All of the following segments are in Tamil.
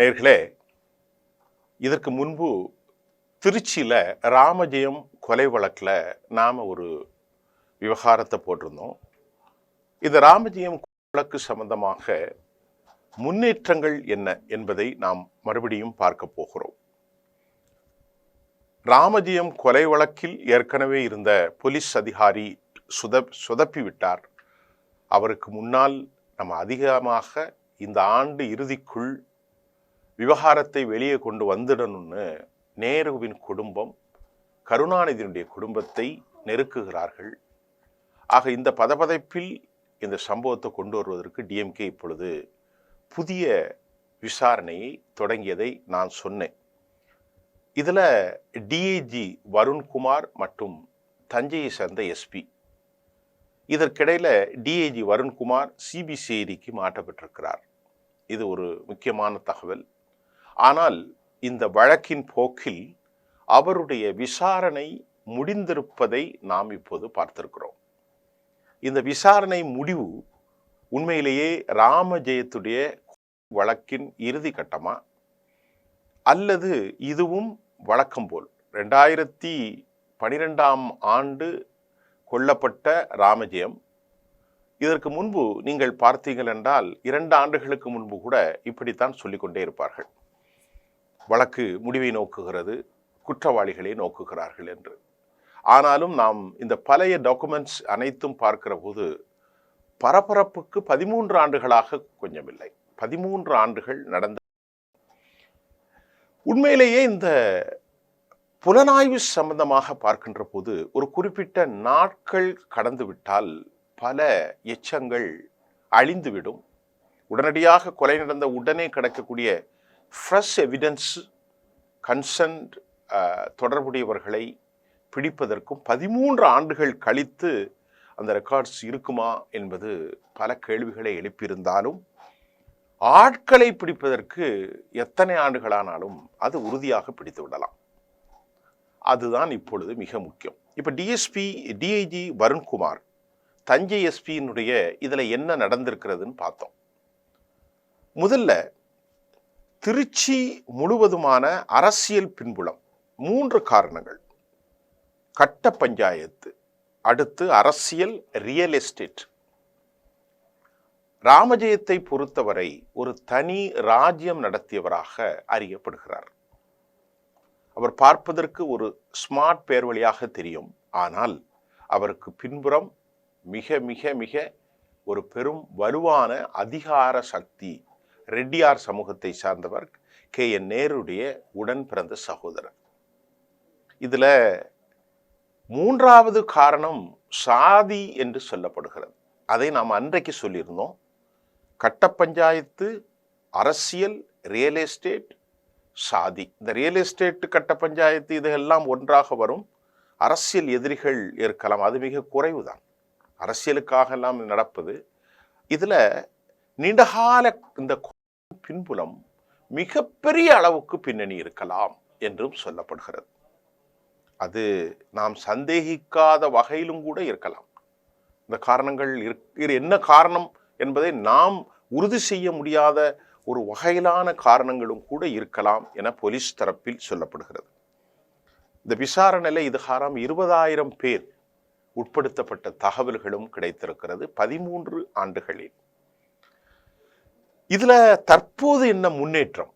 நேர்களே இதற்கு முன்பு திருச்சியில் ராமஜெயம் கொலை வழக்கில் நாம் ஒரு விவகாரத்தை போட்டிருந்தோம். இந்த ராமஜெயம் வழக்கு சம்பந்தமாக முன்னேற்றங்கள் என்ன என்பதை நாம் மறுபடியும் பார்க்க போகிறோம். ராமஜெயம் கொலை வழக்கில் ஏற்கனவே இருந்த போலீஸ் அதிகாரி சுத சுதப்பிவிட்டார். அவருக்கு முன்னால் நம்ம அதிகமாக இந்த ஆண்டு இறுதிக்குள் விவகாரத்தை வெளியே கொண்டு வந்துடணும்னு நேருவின் குடும்பம் கருணாநிதியினுடைய குடும்பத்தை நெருக்குகிறார்கள். ஆக இந்த பதபதைப்பில் இந்த சம்பவத்தை கொண்டு வருவதற்கு டிஎம்கே இப்பொழுது புதிய விசாரணையை தொடங்கியதை நான் சொன்னேன். இதில் டிஐஜி வருண்குமார் மற்றும் தஞ்சையை சேர்ந்த எஸ்பி இதற்கிடையில் டிஐஜி வருண்குமார் சிபிசிஐடிக்கு மாற்றப்பட்டிருக்கிறார். இது ஒரு முக்கியமான தகவல். ஆனால் இந்த வழக்கின் போக்கில் அவருடைய விசாரணை முடிந்திருப்பதை நாம் இப்போது பார்த்திருக்கிறோம். இந்த விசாரணை முடிவு உண்மையிலேயே ராமஜெயத்துடைய வழக்கின் இறுதி கட்டமா? அல்லது இதுவும் வழக்கம் போல் ரெண்டாயிரத்தி பனிரெண்டாம் ஆண்டு கொல்லப்பட்ட ராமஜெயம்? இதற்கு முன்பு நீங்கள் பார்த்தீங்கள் என்றால் இரண்டு ஆண்டுகளுக்கு முன்பு கூட இப்படித்தான் சொல்லிக்கொண்டே இருப்பார்கள். வழக்கு முடிவை நோக்குகிறது குற்றவாளிகளை நோக்குகிறார்கள் என்று. ஆனாலும் நாம் இந்த பழைய டாக்குமெண்ட்ஸ் அனைத்தும் பார்க்கிற போது பரபரப்புக்கு பதிமூன்று ஆண்டுகளாக கொஞ்சமில்லை. பதிமூன்று ஆண்டுகள் நடந்த உண்மையிலேயே இந்த புலனாய்வு சம்பந்தமாக பார்க்கின்ற போது ஒரு குறிப்பிட்ட நாட்கள் கடந்து விட்டால் பல எச்சங்கள் அழிந்துவிடும். உடனடியாக கொலை நடந்த உடனே கிடக்கக்கூடிய ஃப்ரெஷ் எவிடன்ஸ் கன்சன்ட் தொடர்புடையவர்களை பிடிப்பதற்கும் பதிமூன்று ஆண்டுகள் கழித்து அந்த ரெக்கார்ட்ஸ் இருக்குமா என்பது பல கேள்விகளை எழுப்பியிருந்தாலும் ஆட்களை பிடிப்பதற்கு எத்தனை ஆண்டுகளானாலும் அது உறுதியாக பிடித்து விடலாம். அதுதான் இப்பொழுது மிக முக்கியம். இப்போ டிஎஸ்பி டிஐஜி வருண்குமார் தஞ்சை எஸ்பியினுடைய இதில் என்ன நடந்திருக்கிறதுன்னு பார்த்தோம். முதல்ல திருச்சி முழுவதுமான அரசியல் பின்புலம். மூன்று காரணங்கள். கட்ட பஞ்சாயத்து. அடுத்து அரசியல் ரியல் எஸ்டேட் ராமஜெயத்தை பொறுத்தவரை ஒரு தனி ராஜ்யம் நடத்தியவராக அறியப்படுகிறார். அவர் பார்ப்பதற்கு ஒரு ஸ்மார்ட் பேர் வழியாக தெரியும். ஆனால் அவருக்கு பின்புறம் மிக மிக மிக ஒரு பெரும் வலுவான அதிகார சக்தி ரெட்டியார் சமூகத்தை சார்ந்தவர் கே. என். நேருடைய உடன் பிறந்த சகோதரர். இதில் மூன்றாவது காரணம் சாதி என்று சொல்லப்படுகிறது. அதை நாம் அன்றைக்கு சொல்லியிருந்தோம். கட்ட பஞ்சாயத்து அரசியல் ரியல் எஸ்டேட் சாதி. இந்த ரியல் எஸ்டேட் கட்ட பஞ்சாயத்து இதெல்லாம் ஒன்றாக வரும். அரசியல் எதிரிகள் இருக்கலாம் அது மிக குறைவுதான். அரசியலுக்காக எல்லாம் நடப்பது. இதில் நீண்டகால இந்த பின்புலம் மிகப்பெரிய அளவுக்கு பின்னணி இருக்கலாம் என்றும் சொல்லப்படுகிறது. அது நாம் சந்தேகிக்காத வகையிலும் கூட இருக்கலாம். இந்த காரணங்கள் இரு என்ன காரணம் என்பதை நாம் உறுதி செய்ய முடியாத ஒரு வகையிலான காரணங்களும் கூட இருக்கலாம் என போலீஸ் தரப்பில் சொல்லப்படுகிறது. இந்த விசாரணையில் இதுகாரம் இருபதாயிரம் பேர் உட்படுத்தப்பட்ட தகவல்களும் கிடைத்திருக்கிறது பதிமூன்று ஆண்டுகளில். இதில் தற்போது என்ன முன்னேற்றம்?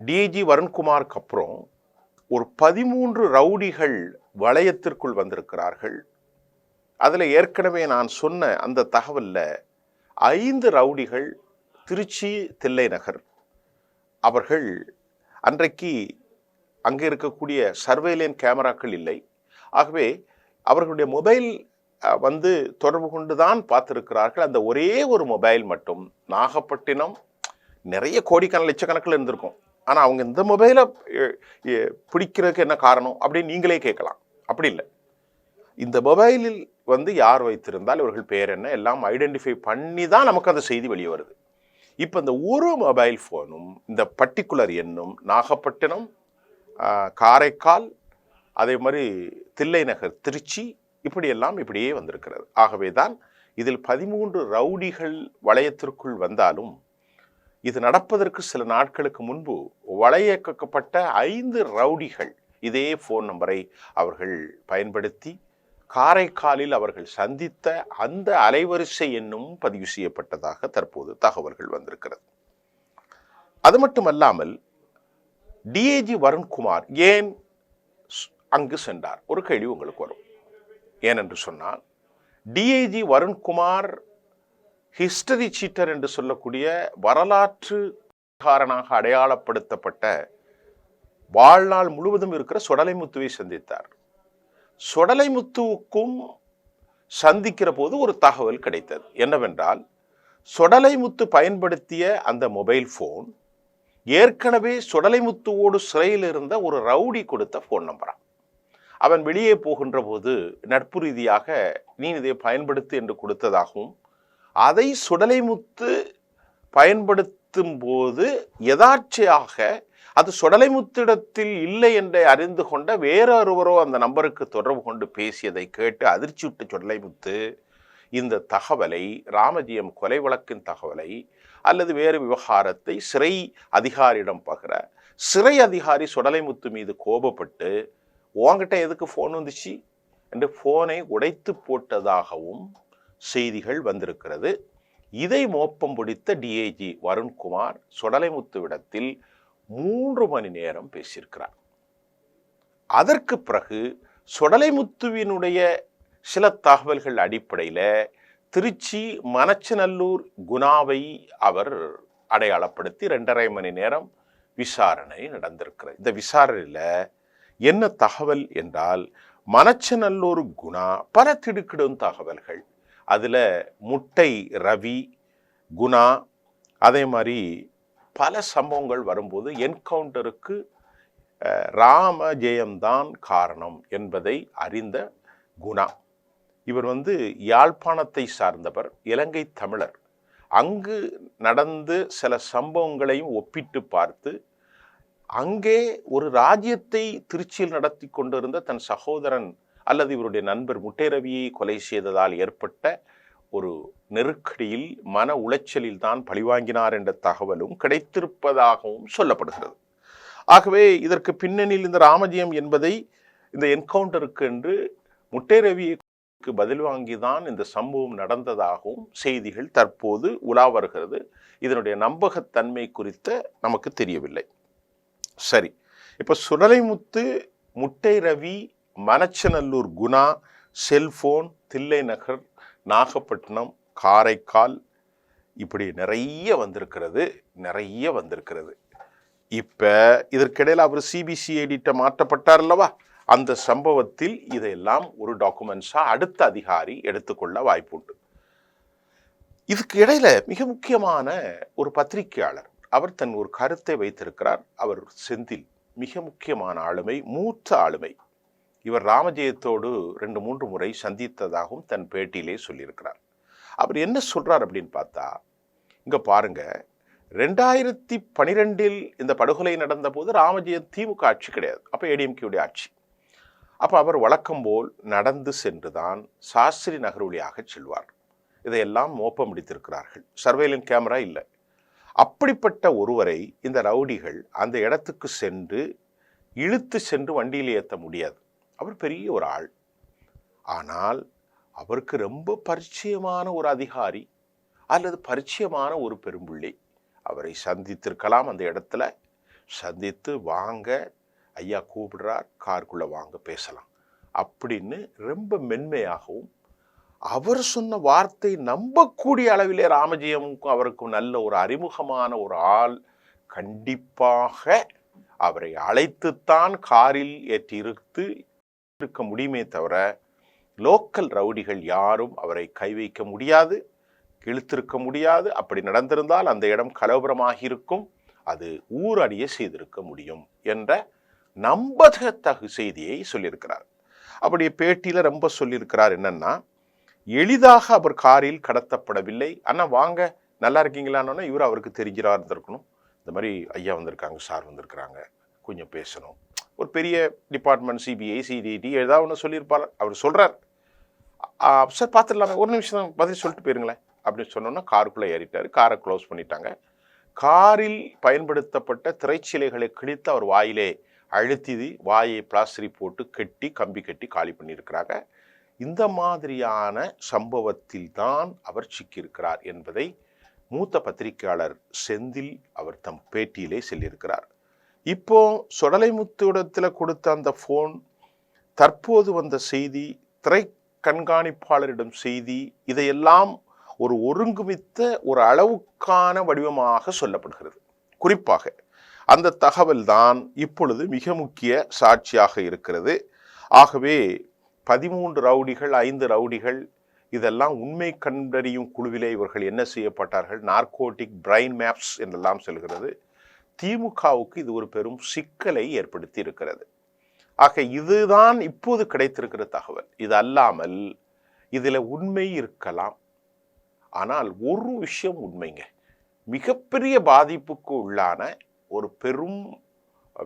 டிஜி வருண்குமாருக்கு அப்புறம் ஒரு பதிமூன்று ரவுடிகள் வளையத்திற்குள் வந்திருக்கிறார்கள். அதில் ஏற்கனவே நான் சொன்ன அந்த தகவலில் ஐந்து ரவுடிகள் திருச்சி தில்லை நகர். அவர்கள் அன்றைக்கு அங்கே இருக்கக்கூடிய சர்வேலியன் கேமராக்கள் இல்லை. ஆகவே அவர்களுடைய மொபைல் வந்து தொடர்பு கொண்டு தான் பார்த்துருக்கிறார்கள். அந்த ஒரே ஒரு மொபைல் மட்டும் நாகப்பட்டினம் நிறைய கோடிக்கண லட்சக்கணக்கில் இருந்திருக்கும். ஆனால் அவங்க இந்த மொபைலை பிடிக்கிறதுக்கு என்ன காரணம் அப்படின்னு நீங்களே கேட்கலாம். அப்படி இல்லை. இந்த மொபைலில் வந்து யார் வைத்திருந்தால் இவர்கள் பேர் என்ன எல்லாம் ஐடென்டிஃபை பண்ணி தான் நமக்கு அந்த செய்தி வெளியே வருது. இப்போ இந்த ஒரு மொபைல் ஃபோனும் இந்த பர்டிகுலர் எண்ணும் நாகப்பட்டினம் காரைக்கால் அதே மாதிரி தில்லை நகர் திருச்சி இப்படியெல்லாம் இப்படியே வந்திருக்கிறது. ஆகவே தான் இதில் பதிமூன்று ரவுடிகள் வளையத்திற்குள் வந்தாலும் இது நடப்பதற்கு சில நாட்களுக்கு முன்பு வளையக்கப்பட்ட ஐந்து ரவுடிகள் இதே ஃபோன் நம்பரை அவர்கள் பயன்படுத்தி காரைக்காலில் அவர்கள் சந்தித்த அந்த அலைவரிசை என்னும் பதிவு செய்யப்பட்டதாக தற்போது தகவல்கள் வந்திருக்கிறது. அது மட்டுமல்லாமல் டிஏஜி வருண்குமார் ஏன் அங்கு சென்றார்? ஒரு கேள்வி உங்களுக்கு வரும். ஏனென்று சொன்னால் டிஐஜி வருண்குமார் ஹிஸ்டரி சீட்டர் என்று சொல்லக்கூடிய வரலாற்று காரனாக அடையாளப்படுத்தப்பட்ட வாழ்நாள் முழுவதும் இருக்கிற சொடலைமுத்துவை சந்தித்தார். சொடலைமுத்துவுக்கும் சந்திக்கிற போது ஒரு தகவல் கிடைத்தது. என்னவென்றால் சொடலைமுத்து பயன்படுத்திய அந்த மொபைல் ஃபோன் ஏற்கனவே சொடலைமுத்துவோடு சிறையில் இருந்த ஒரு ரவுடி கொடுத்த ஃபோன் நம்பரா அவன் வெளியே போகின்ற போது நட்பு ரீதியாக நீ இதை பயன்படுத்து என்று கொடுத்ததாகவும் அதை சுடலைமுத்து பயன்படுத்தும் போது யதார்ச்சையாக அது சுடலைமுத்திடத்தில் இல்லை என்று அறிந்து கொண்ட வேறொருவரோ அந்த நம்பருக்கு தொடர்பு கொண்டு பேசியதை கேட்டு அதிர்ச்சியுட்ட சுடலைமுத்து இந்த தகவலை ராமஜியம் கொலை வழக்கின் தகவலை அல்லது வேறு விவகாரத்தை சிறை அதிகாரியிடம் பகிர சிறை அதிகாரி சுடலைமுத்து மீது கோபப்பட்டு உங்ககிட்ட எதுக்கு ஃபோன் வந்துச்சு? என்று ஃபோனை உடைத்து போட்டதாகவும் செய்திகள் வந்திருக்கிறது. இதை மோப்பம் பிடித்த டிஐஜி வருண்குமார் சுடலைமுத்துவிடத்தில் மூன்று மணி நேரம் பேசியிருக்கிறார். அதற்கு பிறகு சுடலைமுத்துவினுடைய சில தகவல்கள் அடிப்படையில் திருச்சி மனச்சநல்லூர் குணாவை அவர் அடையாளப்படுத்தி ரெண்டரை மணி நேரம் விசாரணை நடந்திருக்கிறது. இந்த விசாரணையில் என்ன தகவல் என்றால் மணச்சநல்லூர் குணா பல திடுக்கிடும் தகவல்கள். அதில் முட்டை ரவி குணா அதே மாதிரி பல சம்பவங்கள் வரும்போது என்கவுண்டருக்கு ராம ஜெயம்தான் காரணம் என்பதை அறிந்த குணா. இவர் வந்து யாழ்ப்பாணத்தை சார்ந்தவர் இலங்கை தமிழர். அங்கு நடந்து சில சம்பவங்களையும் ஒப்பிட்டு பார்த்து அங்கே ஒரு ராஜ்யத்தை திருச்சியில் நடத்தி கொண்டிருந்த தன் சகோதரன் அல்லது இவருடைய நண்பர் முட்டேரவியை கொலை செய்ததால் ஏற்பட்ட ஒரு நெருக்கடியில் மன உளைச்சலில் தான் பழிவாங்கினார் என்ற தகவலும் கிடைத்திருப்பதாகவும் சொல்லப்படுகிறது. ஆகவே இதற்கு பின்னணியில் இந்த ராமஜெயம் என்பதை இந்த என்கவுண்டருக்கு என்று முட்டை ரவிக்கு பதில் வாங்கிதான் இந்த சம்பவம் நடந்ததாகவும் செய்திகள் தற்போது உலா வருகிறது. இதனுடைய நம்பகத்தன்மை குறித்த நமக்கு தெரியவில்லை. சரி. இப்போ சுடலைமுத்து முட்டை ரவி மனச்சநல்லூர் குணா செல்ஃபோன் தில்லை நகர் நாகப்பட்டினம் காரைக்கால் இப்படி நிறைய வந்திருக்கிறது நிறைய வந்திருக்கிறது. இப்போ இதற்கிடையில் அவர் சிபிசிஐடிட்ட மாற்றப்பட்டார் அல்லவா? அந்த சம்பவத்தில் இதையெல்லாம் ஒரு டாக்குமெண்ட்ஸாக அடுத்த அதிகாரி எடுத்துக்கொள்ள வாய்ப்புண்டு. இதுக்கு இடையில மிக முக்கியமான ஒரு பத்திரிகையாளர் அவர் தன் ஒரு கருத்தை வைத்திருக்கிறார். அவர் செந்தில் மிக முக்கியமான ஆளுமை மூத்த ஆளுமை. இவர் ராமஜெயத்தோடு ரெண்டு மூன்று முறை சந்தித்ததாகவும் தன் பேட்டியிலே சொல்லியிருக்கிறார். அவர் என்ன சொல்கிறார் அப்படின்னு பார்த்தா இங்கே பாருங்க ரெண்டாயிரத்தி பனிரெண்டில் இந்த படுகொலை நடந்த போது ராமஜெயம் திமுக ஆட்சி கிடையாது. அப்போ ஏடிஎம்கேவுடைய ஆட்சி. அப்போ அவர் வழக்கம் போல் நடந்து சென்று தான் சாஸ்திரி நகர் வழியாக செல்வார். இதையெல்லாம் மோப்பம் பிடித்திருக்கிறார்கள் சர்வேலன் கேமரா இல்லை. அப்படிப்பட்ட ஒருவரை இந்த ரவுடிகள் அந்த இடத்துக்கு சென்று இழுத்து சென்று வண்டியில் ஏற்ற முடியாது. அவர் பெரிய ஒரு ஆள். ஆனால் அவருக்கு ரொம்ப பரிச்சயமான ஒரு அதிகாரி அல்லது பரிச்சயமான ஒரு பெரும்புள்ளி. அவரை சந்தித்திருக்கலாம் அந்த இடத்துல. சந்தித்து வாங்க ஐயா கூப்பிடுறார் காருக்குள்ளே வாங்க பேசலாம். அப்படின்னு ரொம்ப மென்மையாகவும் அவர் சொன்ன வார்த்தை நம்பக்கூடிய அளவிலே ராமஜெயமுக்கும் அவருக்கும் நல்ல ஒரு அறிமுகமான ஒரு ஆள் கண்டிப்பாக அவரை அழைத்துத்தான் காரில் ஏற்றிருத்து இருக்க முடியுமே தவிர லோக்கல் ரவுடிகள் யாரும் அவரை கை வைக்க முடியாது இழுத்திருக்க முடியாது. அப்படி நடந்திருந்தால் அந்த இடம் கலவரமாகி இருக்கும் அது ஊரடிய செய்திருக்க முடியும் என்ற நம்பதகு செய்தியை சொல்லியிருக்கிறார். அப்படி பேட்டியில் ரொம்ப சொல்லியிருக்கிறார் என்னன்னா எளிதாக அவர் காரில் கடத்தப்படவில்லை. ஆனால் வாங்க. நல்லா இருக்கீங்களான்னு இவர் அவருக்கு தெரிஞ்சிரா இருந்திருக்கணும். இந்த மாதிரி ஐயா வந்திருக்காங்க சார் வந்திருக்கிறாங்க. கொஞ்சம் பேசணும். ஒரு பெரிய டிபார்ட்மெண்ட் சிபிஐ சிடிடி ஏதாவது ஒன்று சொல்லியிருப்பார். அவர் சொல்கிறார் சார் பார்த்துடலாமே ஒரு நிமிஷம் தான். பதில் சொல்லிட்டு போயிருங்களேன். அப்படின்னு சொன்னோன்னா காருக்குள்ளே ஏறிட்டார். காரை க்ளோஸ் பண்ணிட்டாங்க. காரில் பயன்படுத்தப்பட்ட திரைச்சிலைகளை கிழித்து அவர் வாயிலே அழுத்தி வாயை பிளாஸ்டரி போட்டு கட்டி கம்பி கட்டி காலி பண்ணியிருக்கிறாங்க. இந்த மாதிரியான சம்பவத்தில் தான் அவர் சிக்கியிருக்கிறார் என்பதை மூத்த பத்திரிகையாளர் செந்தில் அவர் தம் பேட்டியிலே சொல்லியிருக்கிறார். இப்போ சொடலைமுத்துடத்தில் கொடுத்த அந்த ஃபோன் தற்போது வந்த செய்தி திரை கண்காணிப்பாளரிடம் செய்தி இதையெல்லாம் ஒரு ஒருங்குமித்த ஒரு அளவுக்கான வடிவமாக சொல்லப்படுகிறது. குறிப்பாக அந்த தகவல் தான் இப்பொழுது மிக முக்கிய சாட்சியாக இருக்கிறது. ஆகவே பதிமூன்று ரவுடிகள் ஐந்து ரவுடிகள் இதெல்லாம் உண்மை கண்டறியும் குழுவிலே இவர்கள் என்ன செய்யப்பட்டார்கள்? நார்கோட்டிக் பிரைன் மேப்ஸ் என்றெல்லாம் செல்கிறது. திமுகவுக்கு இது ஒரு பெரும் சிக்கலை ஏற்படுத்தி இருக்கிறது. ஆக இதுதான் இப்போது கிடைத்திருக்கிற தகவல். இது அல்லாமல் இதில் உண்மை இருக்கலாம். ஆனால் ஒரு விஷயம் உண்மைங்க. மிகப்பெரிய பாதிப்புக்கு உள்ளான ஒரு பெரும்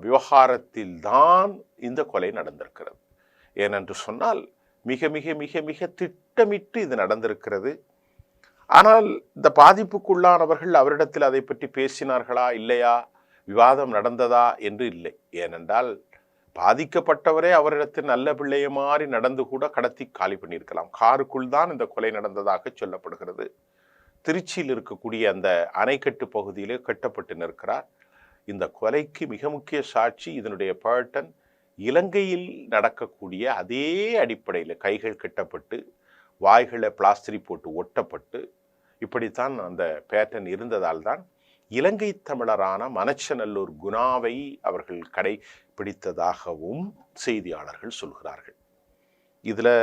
விவகாரத்தில் தான் இந்த கொலை நடந்திருக்கிறது. ஏனென்று சொன்னால் மிக மிக மிக மிக திட்டமிட்டு இது நடந்திருக்கிறது. ஆனால் இந்த பாதிப்புக்குள்ளானவர்கள் அவரிடத்தில் அதை பற்றி பேசினார்களா இல்லையா விவாதம் நடந்ததா என்று இல்லை. ஏனென்றால் பாதிக்கப்பட்டவரே அவரிடத்தில் நல்ல பிள்ளைய மாதிரி நடந்து கூட கடத்தி காலி பண்ணியிருக்கலாம். காருக்குள் தான் இந்த கொலை நடந்ததாக சொல்லப்படுகிறது. திருச்சியில் இருக்கக்கூடிய அந்த அணைக்கட்டு பகுதியிலே கட்டப்பட்டு நிற்கிறார். இந்த கொலைக்கு மிக முக்கிய சாட்சி இதனுடைய பேட்டன் இலங்கையில் நடக்கக்கூடிய அதே அடிப்படையில் கைகள் கட்டப்பட்டு வாய்களை பிளாஸ்டரி போட்டு ஒட்டப்பட்டு இப்படித்தான் அந்த பேட்டன் இருந்ததால் தான் இலங்கை தமிழரான மனச்சநல்லூர் குணாவை அவர்கள் கடை பிடித்ததாகவும் செய்தியாளர்கள் சொல்கிறார்கள். இதில்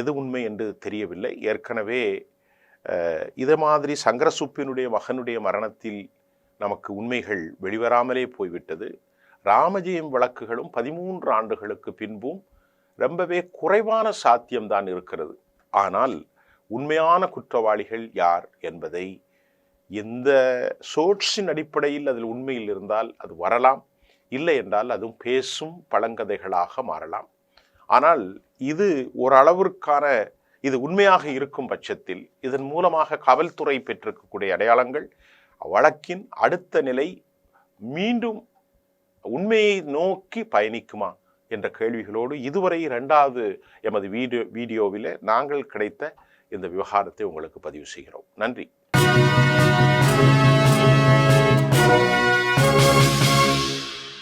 எது உண்மை என்று தெரியவில்லை. ஏற்கனவே இதை மாதிரி சங்கரசுப்பினுடைய மகனுடைய மரணத்தில் நமக்கு உண்மைகள் வெளிவராமலே போய்விட்டது. ராமஜெயம் வழக்குகளும் பதிமூன்று ஆண்டுகளுக்கு பின்பும் ரொம்பவே குறைவான சாத்தியம்தான் இருக்கிறது. ஆனால் உண்மையான குற்றவாளிகள் யார் என்பதை எந்த சோர்ஸின் அடிப்படையில் அதில் உண்மையில் இருந்தால் அது வரலாம். இல்லை என்றால் அதுவும் பேசும் பழங்கதைகளாக மாறலாம். ஆனால் இது ஓரளவிற்கான இது உண்மையாக இருக்கும் பட்சத்தில் இதன் மூலமாக காவல்துறை பெற்றிருக்கக்கூடிய அடையாளங்கள் வழக்கின் அடுத்த நிலை மீண்டும் உண்மையை நோக்கி பயணிக்குமா என்ற கேள்விகளோடு இதுவரை இரண்டாவது எமது வீடியோ வீடியோவில் நாங்கள் கிடைத்த இந்த விவகாரத்தை உங்களுக்கு பதிவு செய்கிறோம். நன்றி.